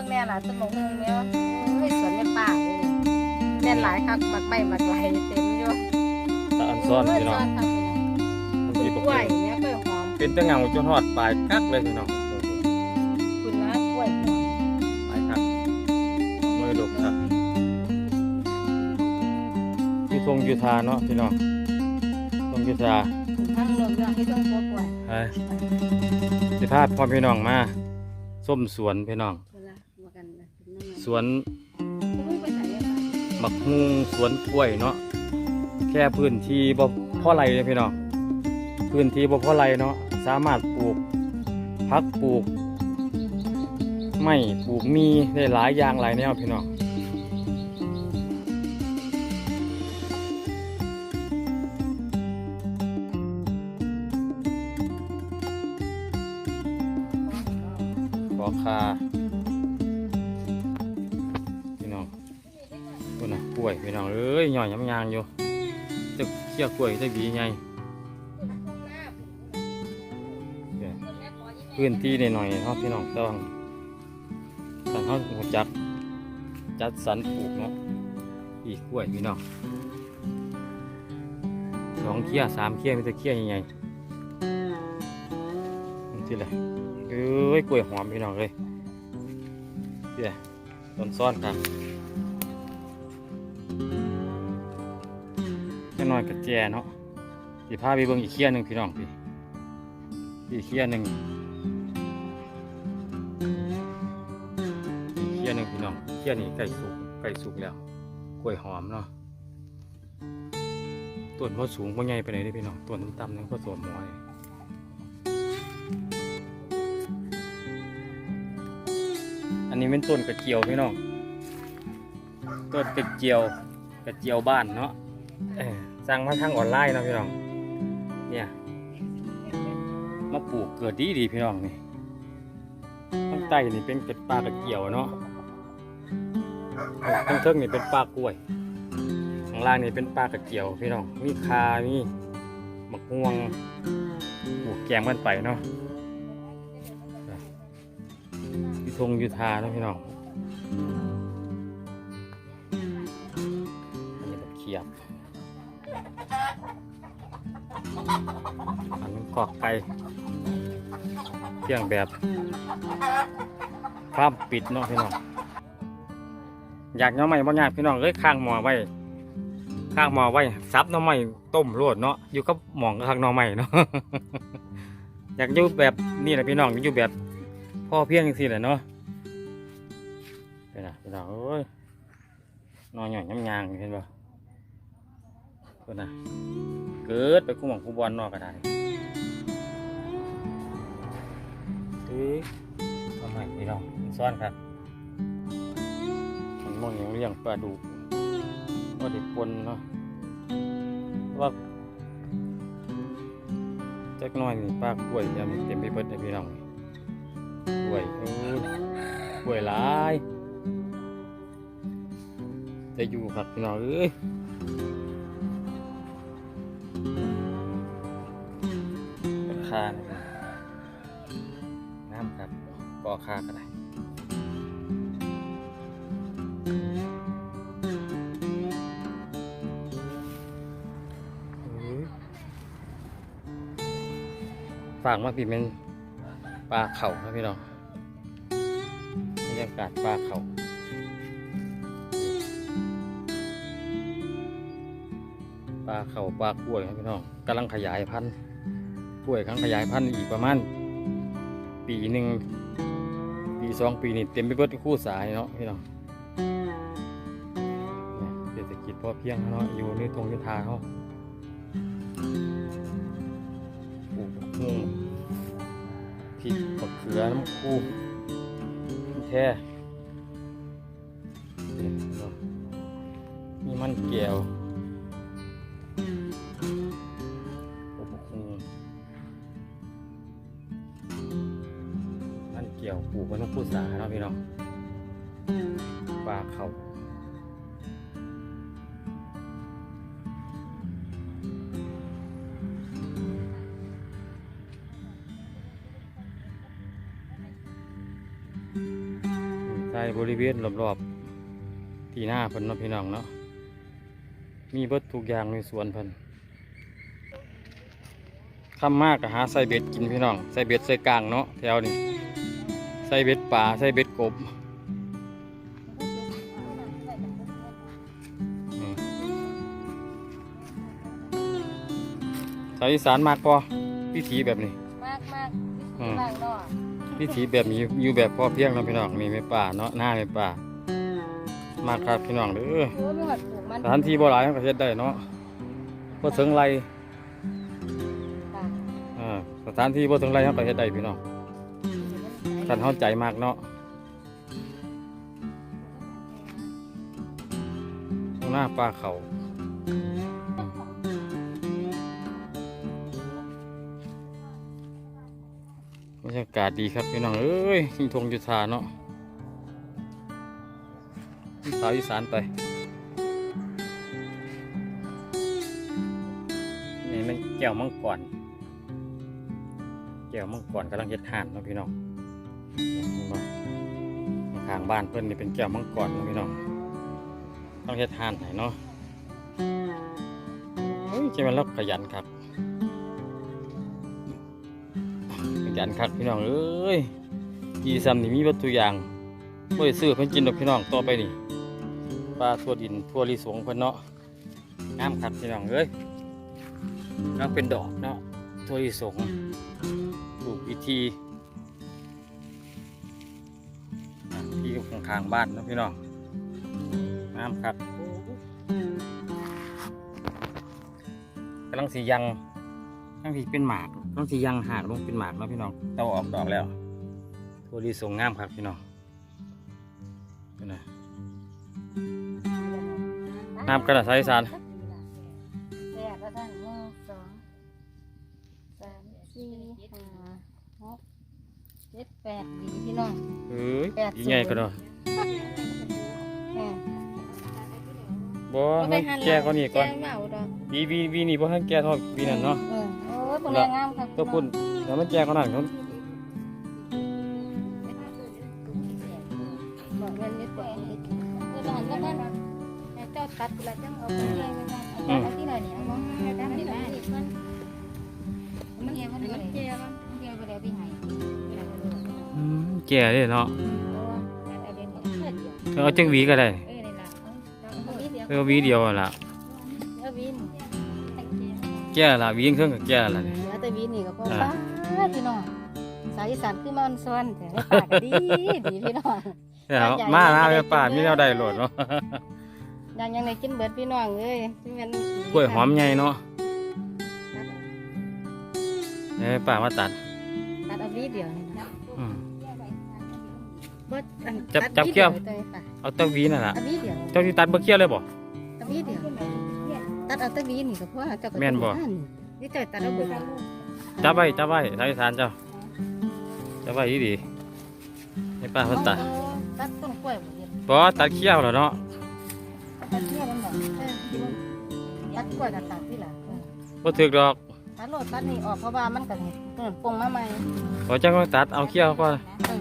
บิ่งแน่ล่ะต้นหมกฮุงเนี่ยเฮ้ยสวนแม่ป้าเลยแม่นหลายคักมักใบมักไหลเต็มอยู่ตาอันซ่อนพี่น้องครับมันพี่สิน้องบ่กล้วยเป็นเนี่ยกล้วยหอมเป็นตะเงาจนฮอดปลายกักเลยพี่น้องคุณนะกล้วยหอมปลายกักมือดกครับอยู่ทงอยู่ทาเนาะพี่น้องทงอยู่ทาทั้งเรื่องเรื่องให้ต้องกล้วยไปสิพาพ่อพี่น้องมาส้มสวนพี่น้อง วนไม่ไปไหนอะคะบักฮุงสวนกล้วยเนาะแค่พื้นที่บ่พ่อไรเลยพี่น้องพื้นที่บ่พ่อไรเนาะสามารถปลูกพักปลูก ไม่ปลูกมีได้หลายอย่างหลายแนวพี่น้อง จะเคี่ยวกล้วยจะดีไงเนี่พื้นที่หน่อยๆเนาะพี่น้องต้องแต่เขาหัวจักจัดสรรปลูกเนาะอีกกล้วยพี่น้องสองเคี่ยสามเคี่ยมีแต่เคี่ยใหญ่ๆนี่ที่ไรเอ้ยกล้วยหอมพี่น้องเลยเนี่ยวต้นซ้อนครับ กับแจเนาะสิพาไปเบิ่งอีกเคียหนึ่งพี่น้องพี่อีกเคียหนึ่งอีกเคียหนึ่งพี่น้องเคียนี้ใกล้สุกใกล้สุกแล้วกล้วยหอมเนาะต้นพอสูงพอใหญ่ไปไหนได้พี่น้องต้นต่ำๆนึงก็สวมหมอยอันนี้เป็นต้นกระเจียวพี่น้องต้นกระเจียวกระเจียวบ้านเนาะ สั่งมาทางออนไลน์เนาะพี่น้อง เนี่ย มาปลูกเกิดดีดีพี่น้องนี่ข้างใต้นี่เป็นเป็ดปลากระเกี่ยวเนาะข้างเทิงนี่เป็นปลากล้วย ข้างล่างนี่เป็นปลากระเกี่ยวพี่น้อง มีคา มีมะม่วงปลูกแกงกันไปเนาะยูทงยูทาเนาะพี่น้อง อันนี้แบบเขียบ อันนี้กอกไก่เที่ยงแบบฟ้ามปิดเนาะพี่น้องอยากหน้อใหม่บ่อยากพี่น้องเอ้ยข้างหมอไว้ข้างหมอไว้ซับหน้อใหม่ต้มโรดเนาะอยู่กับหมองกับข้างหน้อใหม่เนาะอยากอยู่แบบนี่แหละพี่น้องอยู่แบบพ่อเพียงสิแหละเนาะเป็นไงพี่น้องเอ้ยนอนหย่อนย้ำยางเห็นป่ะ เป็นไงเกิดไปคู่หมองคู่บอลนอกก็ได้เฮ้ยทำไมพี่น้องซ่อนครับมันมองอย่างเลี้ยงปลาดุกว่าเด็กปนเนาะว่าจักน้อยนี่ปลากล้วยยังเต็มไปเบิดเลยพี่น้องกล้วยโอ้ยกล้วยหลายจะอยู่ครับพี่น้องเอ้ย คานะครับน้ำครับกอคาก็ได้ฝากมาพี่เป็นปลาเข่าครับพี่น้องบรรยากาศปลาเข่าปลาเข่าปลากล้วยครับพี่น้องกำลังขยายพันธุ์ กล้วยครั้งขยายพันธุ์อีกประมาณปีหนึ่งปีสองปีนี่เต็มไปหมดคู่สายเนาะพี่น้องเนี่ยเศรษฐกิจพอเพียงเนาะอยู่ในทงยุทธาเขาปลูกมุงพริกมะเขือน้ำคูแท้เนี่ยพี่น้องมีมันแกว เกี่ยวปลูกไว้ต้องพูดสาเนาะพี่น้องปลาเขาใส่บริเวณรอบๆที่หน้าเพิ่นเนาะพี่น้องเนาะมีเบิดทุกอย่างในสวนเพิ่นค่ำมากก็หาใส่เบ็ดกินพี่น้องใส่เบ็ดใส่กลางเนาะแถวนี้ ใส่เบ็ดป่าใส่เบ็ดกบอืมชาวอีสานมากพอวิถีแบบนี้ มากมากอืมมากเนาะวิถีแบบนี้อยู่แบบพอเพียงเนาะพี่น้องนี่ไม่ป่าเนาะหน้าไม่ป่า มากครับพี่น้องเด้อโอ้ไม่หอดปลูกมันสถานที่บ่หลายเราก็เฮ็ดได้เนาะบ่ถึงไรค่ะอ่าสถานที่บ่ถึงไรเราก็เฮ็ดได้พี่น้อง ท่านเข้าใจมากเนาะหน้าปลาเขาบรรยากาศดีครับพี่น้องเอ้ยทิงทงจุธาเนาะสาวอีสานไปนี่มันแก้วมังกรแก้วมังกรกำลังเฮ็ดทานเนาะพี่น้อง ข้างบ้านเพิ่นนี่เป็นแก้วมังกรเนาะพี่น้องต้องเฮ็ดทานให้เนาะเฮ้ยจะมันรับขยันครับ ขยันครับพี่น้องเอ้ยกีซ้ำนี่มีวัตถุกอย่างบ่ได้ซื้อเพิ่นกินดอกพี่น้องต่อไปนี่ปลาทั่วดินทั่วลิสงเพิ่นเนาะงามครับพี่น้องเอ้ยแล้วเป็นดอกเนาะตัวที่สงปลูกวิธี อยู่ข้างๆบ้านนะพี่น้องน้ำครับกำลังสียังกำลังสีเป็นหมากกำลังสียังหากลงเป็นหมากนะพี่น้องเต้าออกดอกแล้วตัวที่สงงามครับพี่น้องนะน้ำกระดาษสายสารแยกก็ได้หนึ่งสองสามสี่ห้าหก เจ็ดแปดดีพี่น้องเฮ้ยแปดยิ่งใหญ่ก็ได้เออบ่ให้แก่ก็นี่ก่อนแมาดอกวีวีวีนี่บ่ให้แก่เท่าวีนั่นเนาะเออโอ้ยเป็นแรงงามครับก็พุ่นแล้วมันแก่ก็นั่นเขาบอกเงินนิดกว่านิดเออหันก็นั่นแต่เจ้าตัดแล้วจังเอาไปแยกไว้นะเอาไปเอาที่ไหนเนี่ยเอามาให้ได้ที่ไหนมันมันเกี่ยวมันเกี่ยวมัน แก่เลยเนาะเอาเด่นเพื่อเดียวเอาจังหวีก็ได้เออนี่ล่ะเอาวีเดียวล่ะแก่ละวีเครื่องก็แก่ล่ะนี่เหลือแต่วีนี่ก็พอป้าพี่น้องสายอีสานคือมันส่วนแต่ไม่ากดีดีพี่น้องมาหน้าแม่ป้ามีแนวใดโหลดเนาะยังยังในกินเบิดพี่น้องเอ้ยที่มันกล้วยหอมใหญ่เนาะให้แม่ป้ามาตัดตัดเอาวีเดียวนี่ บิดอันจับตัดจับเขี้ยว ตัวนี้ป่ะเอาแตะหวีนั่นล่ะเอาวีเดียวเจ้าสิตัดบ่เคี้ยวเลยบ่เอาวีเดียวตัดเอาแตะวีนี่ก็พอเจ้าก็แม่นบ่นี่เจ้าตัดเอาเบิดจับไว้จับไว้ทางอีสานเจ้าจับไว้ดีๆให้ป้าเพิ่นตัดตัดต้นกล้วยบ่เห็นบ่ตัดเคี้ยวแล้วเนาะตัดเขี้ยวมันบ่เออตัดกล้วยกับตัดที่หลังบ่ถึกดอกตัดโลดตัดนี่ออกเพราะว่ามันก็นี่เออปรุงมาใหม่บ่จังต้องตัดเอาเคี้ยวก่อนเออ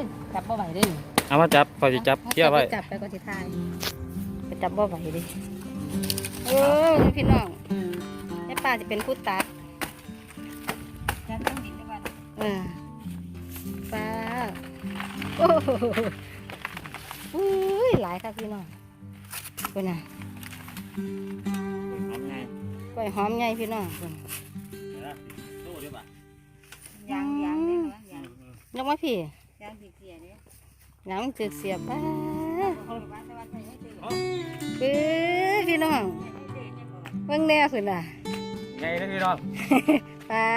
ยจับบ่ไหวเด้เอามาจับพอสิจับเคี้ยวไว้จับไปก็สิทายไปจับบ่ไหวเด้โอ้ยพี่น้องแม่ป้าจะเป็นผู้ตัดเออป้าโอ้โหอุ้ยหลายครับพี่น้องเป็นน่ะกล้วยหอมใหญ่พี่น้องเพิ่นยางยางได้ไหมยางยกมาพี่ยางเสียเนี่ยน้ำจึกเสียบป้าเขาบ้านตะวันไปให้ตื่นปื้อพี่น้องเบิ่งแน่ขึ้นน่ะไงนะพี่น้องป้า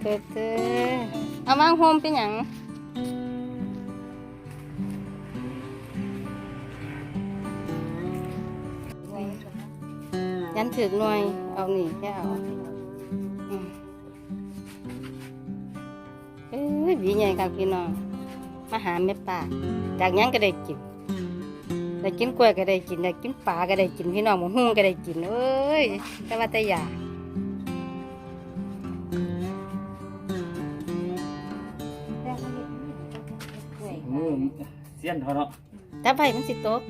เถิดเถิดเอาวางโฮมเป็นหยังยันถึกหน่วย เอานี่แค่เอา เอ้ยดีใหญ่ครับพี่น้องมาหาแม่ป่าจากหยังก็ได้กินได้กินกล้วยก็ได้กินได้กินปลาก็ได้กินพี่น้องหมูหุ้งก็ได้กินเอ้ยแต่ว่าแต่อยากมือเสี้ยนเขาเนาะจับไปมันสิตก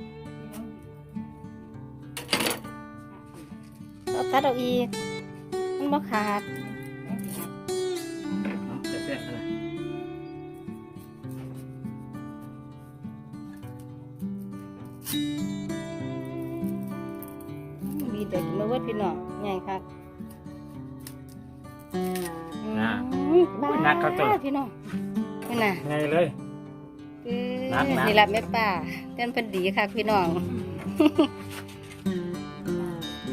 เอาตัดเอาอีกมันบ่ขาด พี่น้องนี่น่ะไงเลยคือนักนักนี่ล่ะแม่ป้าเต้นเพิ่นดีคักพี่น้อง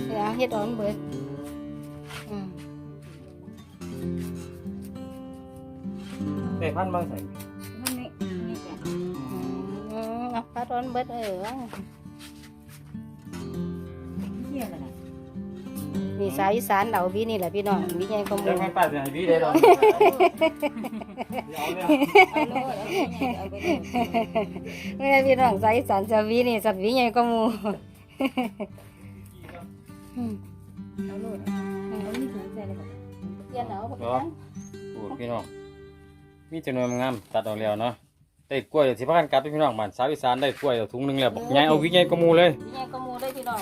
เดี๋ยวเฮ็ดเออนเบิดอืมได้พันบางใส่มันนี่นี่จ้ะ อืมเอาปลาร้อนเบิดเออ สาวอีสานเหล่าวีนี่แหละพี่น้องวีใหญ่กว่าหเดี๋มูยวให้ป้าจะให้พี่ได้หรอเอาเลยเอาโลดเอาไปเลยเอาไปเลยไม่ใช่พี่น้องสาวอีสานจะวีนี่สัตว์วีใหญ่กว่าหมูอืมเอาโลดเอานี่ถุงใส่เลยบ่เตียนเอาเหรอพูดพี่น้อง มีจำนวนงามตัดออกแล้วเนาะได้กล้วยสิพากันกลับไปพี่น้องบ้านสาวอีสานได้กล้วยถุงหนึงแล้วบอกยายเอาวิไงกระมูเลยวีใหญ่กว่าหมูได้พี่ น้อง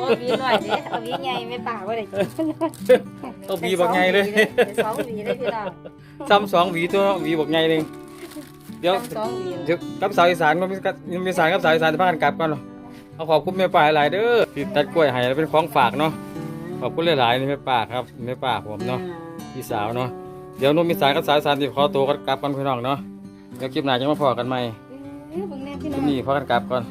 บ่วีหน่อยเด้เอาวีใหญ่ไม่ปากว่าได้กินต้องวีบอกไงเลยได้สองวีได้พี่น้องซ้ำสองหวีตัวเนาะหวีบอกไงหนึ่งเดี๋ยวสองวีเดี๋ยวกับสาวอีสานก็มีกับมีสารกับสาวอีสานจะพากันกลับกันเนาะเอาขอบคุณแม่ป่าหลายๆเด้อที่ตัดกล้วยให้แล้วเป็นของฝากเนาะขอบคุณหลายๆนี่แม่ป่าครับแม่ป่าผมเนาะพี่สาวเนาะเดี๋ยวนุ่มมีสารกับสาวอีสานที่ขอตัวกันกลับกันพี่น้องเนาะเดี๋ยวคลิปหน้าจะมาพอกันใหม่เออเบิ่งแน่พี่คน้ลิอปงนี้พอกันกลับก่อน